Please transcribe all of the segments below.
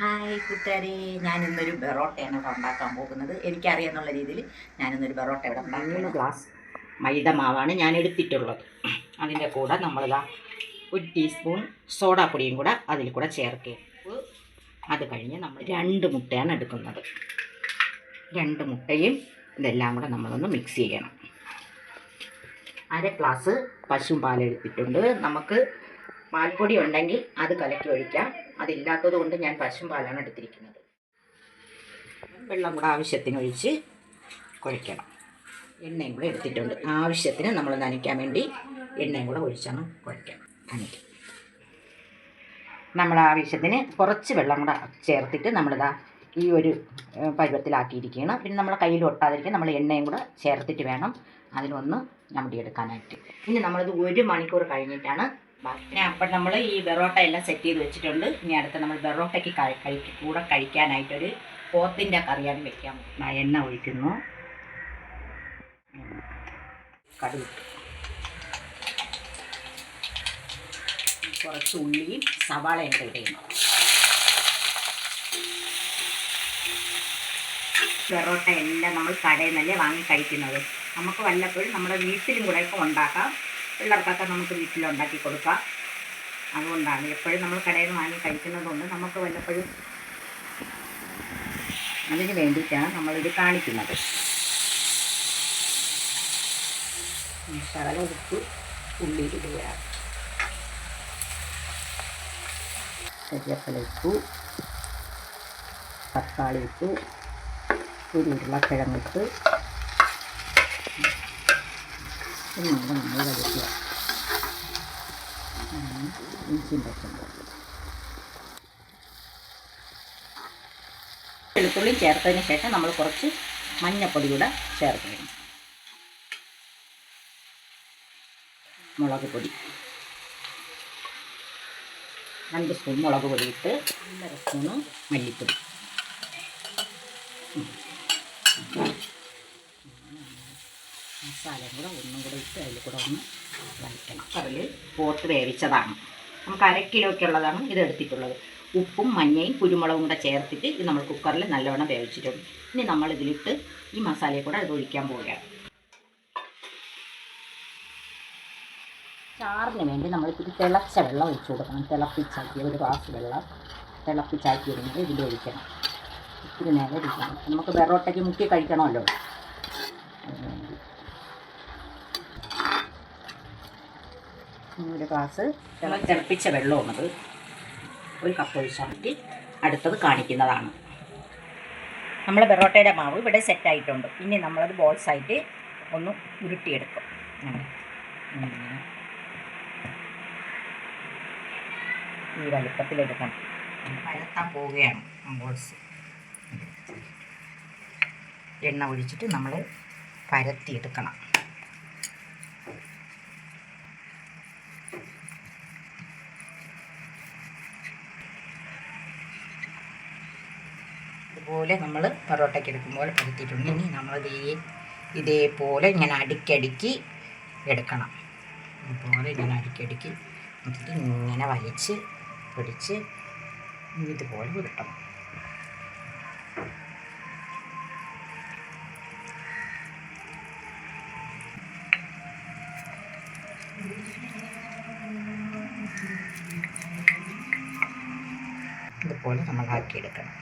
Hi കൂട്ടുകാരെ. ഞാനിന്നൊരു ബെറോട്ടയാണ് ഇവിടെ ഉണ്ടാക്കാൻ പോകുന്നത്. എനിക്കറിയാന്നുള്ള രീതിയിൽ ഞാനിന്നൊരു ബെറോട്ട ഇവിടെ മൂന്ന് ഗ്ലാസ് മൈദ മാവാണ് ഞാൻ എടുത്തിട്ടുള്ളത്. അതിന്റെ കൂടെ നമ്മളിതാ ഒരു ടീസ്പൂൺ സോഡാപ്പൊടിയും കൂടെ അതിൽ കൂടെ ചേർക്കുക. അത് കഴിഞ്ഞ് നമ്മൾ രണ്ട് മുട്ടയാണ് എടുക്കുന്നത്. രണ്ട് മുട്ടയും ഇതെല്ലാം കൂടെ നമ്മളൊന്ന് മിക്സ് ചെയ്യണം. അര ഗ്ലാസ് പശുവും പാലെടുത്തിട്ടുണ്ട്. നമുക്ക് പാൽപ്പൊടി ഉണ്ടെങ്കിൽ അത് കലക്കി ഒഴിക്കാം. അതില്ലാത്തത് കൊണ്ട് ഞാൻ പശുവും പാലാണ് എടുത്തിരിക്കുന്നത്. വെള്ളം കൂടെ ആവശ്യത്തിന് ഒഴിച്ച് കുഴയ്ക്കണം. എണ്ണയും കൂടെ എടുത്തിട്ടുണ്ട്. ആവശ്യത്തിന് നമ്മൾ നനയ്ക്കാൻ വേണ്ടി എണ്ണയും കൂടെ ഒഴിച്ചാണ് കുഴയ്ക്കണം. നനയ്ക്കും. നമ്മുടെ ആവശ്യത്തിന് കുറച്ച് വെള്ളം കൂടെ ചേർത്തിട്ട് നമ്മളിതാ ഈ ഒരു പരുവത്തിലാക്കിയിരിക്കുകയാണ്. പിന്നെ നമ്മൾ കയ്യിൽ ഒട്ടാതിരിക്കാൻ നമ്മൾ എണ്ണയും കൂടെ ചേർത്തിട്ട് വേണം. അതിനൊന്ന് നമ്മുടെ എടുക്കാനായിട്ട് ഇനി നമ്മളിത് ഒരു മണിക്കൂർ കഴിഞ്ഞിട്ടാണ് ബാക്കി പിന്നെ അപ്പം നമ്മൾ ഈ ബെറോട്ട എല്ലാം സെറ്റ് ചെയ്ത് വെച്ചിട്ടുണ്ട്. ഇനി അടുത്ത നമ്മൾ ബെറോട്ടയ്ക്ക് കഴിക്കും കഴി- കൂടെ കഴിക്കാനായിട്ടൊരു പോത്തിന്റെ കറിയാണ് വെക്കാൻ എണ്ണ ഒഴിക്കുന്നു. കടുക്. കുറച്ച് ഉള്ളിയും സവാളയും കൂടെ ഇടുന്നു എല്ലാം നമ്മൾ കടയിൽ നിന്നല്ലേ വാങ്ങി കഴിക്കുന്നത്. നമുക്ക് വല്ലപ്പോഴും നമ്മുടെ വീട്ടിലും കൂടെ ഒക്കെ ഉണ്ടാക്കാം. പിള്ളേർക്കൊക്കെ നമുക്ക് വീട്ടിൽ ഉണ്ടാക്കി കൊടുക്കാം. അതുകൊണ്ടാണ് എപ്പോഴും നമ്മൾ കടയിൽ വാങ്ങി കഴിക്കുന്നതുകൊണ്ട് നമുക്ക് വല്ലപ്പോഴും അതിന് വേണ്ടിയിട്ടാണ് നമ്മളിത് കാണിക്കുന്നത്. മസാല ഉപ്പ് ഉള്ളിയിടുക കരിയപ്പല ഇട്ടു തക്കാളി ഇട്ടു ഒരു ഉരുളക്കിഴങ്ങിട്ട് ഒന്നുകൂടെ നമ്മൾ കഴിക്കുക ഇഞ്ചിയും പച്ചമുളക് വെളുത്തുള്ളി ചേർത്തതിന് ശേഷം നമ്മൾ കുറച്ച് മഞ്ഞപ്പൊടി കൂടെ ചേർക്കണം. മുളക് പൊടി. രണ്ട് സ്പൂൺ മുളക് പൊടി ഇട്ട് ഒന്നര സ്പൂണ് മല്ലിപ്പൊടി. കൂടെ ഒന്നും കൂടെ ഇട്ട് അതിൽ കൂടെ ഒന്ന് വഴറ്റണം അതിൽ പോത്ത് വേവിച്ചതാണ്. നമുക്ക് അര കിലോയ്ക്ക് ഉള്ളതാണ് ഇത് എടുത്തിട്ടുള്ളത്. ഉപ്പും മഞ്ഞയും കുരുമുളകും കൂടെ ചേർത്തിട്ട് ഇത് നമ്മൾ കുക്കറിൽ നല്ലവണ്ണം വേവിച്ചിട്ടുണ്ട്. ഇനി നമ്മൾ ഇതിലിട്ട് ഈ മസാലയെ കൂടെ അത് ഒഴിക്കാൻ പോവുകയാണ്. ചാറിന് വേണ്ടി നമ്മൾ ഇത്തിരി തിളച്ച വെള്ളം ഒഴിച്ചു കൊടുക്കണം. തിളപ്പിച്ചാക്കി ഒരു ഗ്ലാസ് വെള്ളം തിളപ്പിച്ചാക്കി ഇടുന്നത് ഇതിൽ ഒഴിക്കണം. ഇത്തിരി നേരം ഇരിക്കണം. നമുക്ക് വെറോട്ടയ്ക്ക് മുക്കി കഴിക്കണമല്ലോ അതിനുവേണ്ടി ഇനി ഒരു ഗ്ലാസ് തിള തിളപ്പിച്ച വെള്ളമാണത് ഒരു കപ്പ് ഒഴിച്ചാൽ അടുത്തത് കാണിക്കുന്നതാണ്. നമ്മൾ പെറോട്ടയുടെ മാവ് ഇവിടെ സെറ്റായിട്ടുണ്ട് ഇനി നമ്മളത് ബോൾസായിട്ട് ഒന്ന് ഉരുട്ടിയെടുക്കും. ഈ വലുപ്പത്തിലെടുക്കണം പരത്താൻ പോവുകയാണ് ബോൾസ് എണ്ണ ഒഴിച്ചിട്ട് നമ്മൾ പരത്തിയെടുക്കണം. ഇതുപോലെ നമ്മൾ പൊറോട്ടയ്ക്ക് എടുക്കുമ്പോൾ പരത്തിയിട്ടുണ്ട് ഇനി നമ്മൾ ഇതേ ഇതേപോലെ ഇങ്ങനെ അടുക്കടുക്കി എടുക്കണം. ഇതുപോലെ ഇങ്ങനെ അടുക്കടുക്കി എന്നിട്ട് ഇങ്ങനെ വലിച്ച് പിടിച്ച് ഇതുപോലെ ഉരുട്ടണം. ഇതുപോലെ നമ്മൾ ആക്കിയെടുക്കണം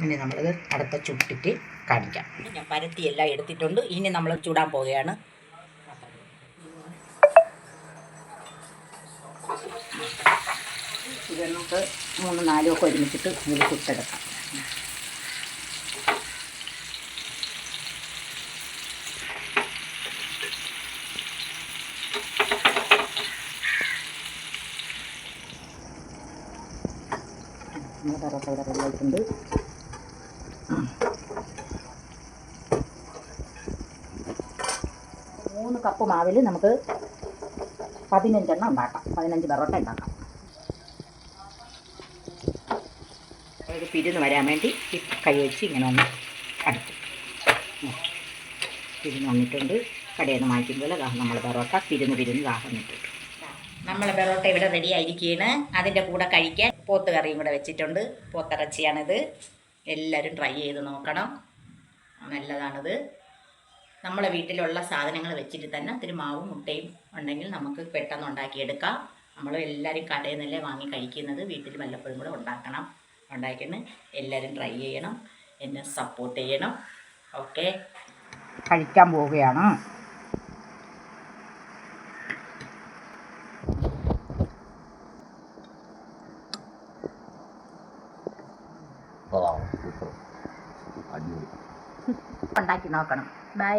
ഇനി നമ്മളത് അടുത്ത ചുട്ടിട്ട് കാണിക്കാം ഞാൻ പരത്തി എല്ലാം എടുത്തിട്ടുണ്ട് ഇനി നമ്മൾ ചൂടാൻ പോവുകയാണ് ഇത് മൂന്ന് നാലും ഒക്കെ ഒരുമിച്ചിട്ട് ഇതിൽ ചുട്ടെടുക്കാം നമ്മുടെ പൊറോട്ട ഇവിടെ റെഡി ആയിട്ടുണ്ട് മൂന്ന് കപ്പ് മാവിൽ നമുക്ക് പതിനഞ്ചെണ്ണം ഉണ്ടാക്കാം. പതിനഞ്ച് പെറോട്ട ഉണ്ടാക്കാം. ഒരു പിരിന്ന് വരാൻ വേണ്ടി കൈ വെച്ച് ഇങ്ങനെ ഒന്ന് അടുത്തു പിരിഞ്ഞ് വന്നിട്ടുണ്ട്. കടയിൽ നിന്ന് വാങ്ങിക്കുമ്പോൾ ദാഹം നമ്മൾ പെറോട്ട പിരിന്ന് പിരിന്ന് ദാഹം നമ്മൾ പെറോട്ട ഇവിടെ റെഡി ആയിരിക്കുകയാണ് അതിന്റെ കൂടെ കഴിക്കാൻ പോത്ത് കറിയും കൂടെ വെച്ചിട്ടുണ്ട്. പോത്തിറച്ചിയാണിത്. എല്ലാവരും ട്രൈ ചെയ്ത് നോക്കണം. നല്ലതാണത്. നമ്മളെ വീട്ടിലുള്ള സാധനങ്ങൾ വെച്ചിട്ട് തന്നെ ഇത്തിരി മാവും മുട്ടയും ഉണ്ടെങ്കിൽ നമുക്ക് പെട്ടെന്ന് ഉണ്ടാക്കിയെടുക്കാം. നമ്മൾ എല്ലാവരും കടയിൽ നിന്നല്ലേ വാങ്ങി കഴിക്കുന്നത്. വീട്ടിൽ വല്ലപ്പോഴും കൂടെ ഉണ്ടാക്കണം. ഉണ്ടാക്കിയിട്ട് എല്ലാവരും ട്രൈ ചെയ്യണം. എന്നെ സപ്പോർട്ട് ചെയ്യണം. ഓക്കെ കഴിക്കാൻ പോവുകയാണ്. ഉണ്ടാക്കി നോക്കണം. ബൈ.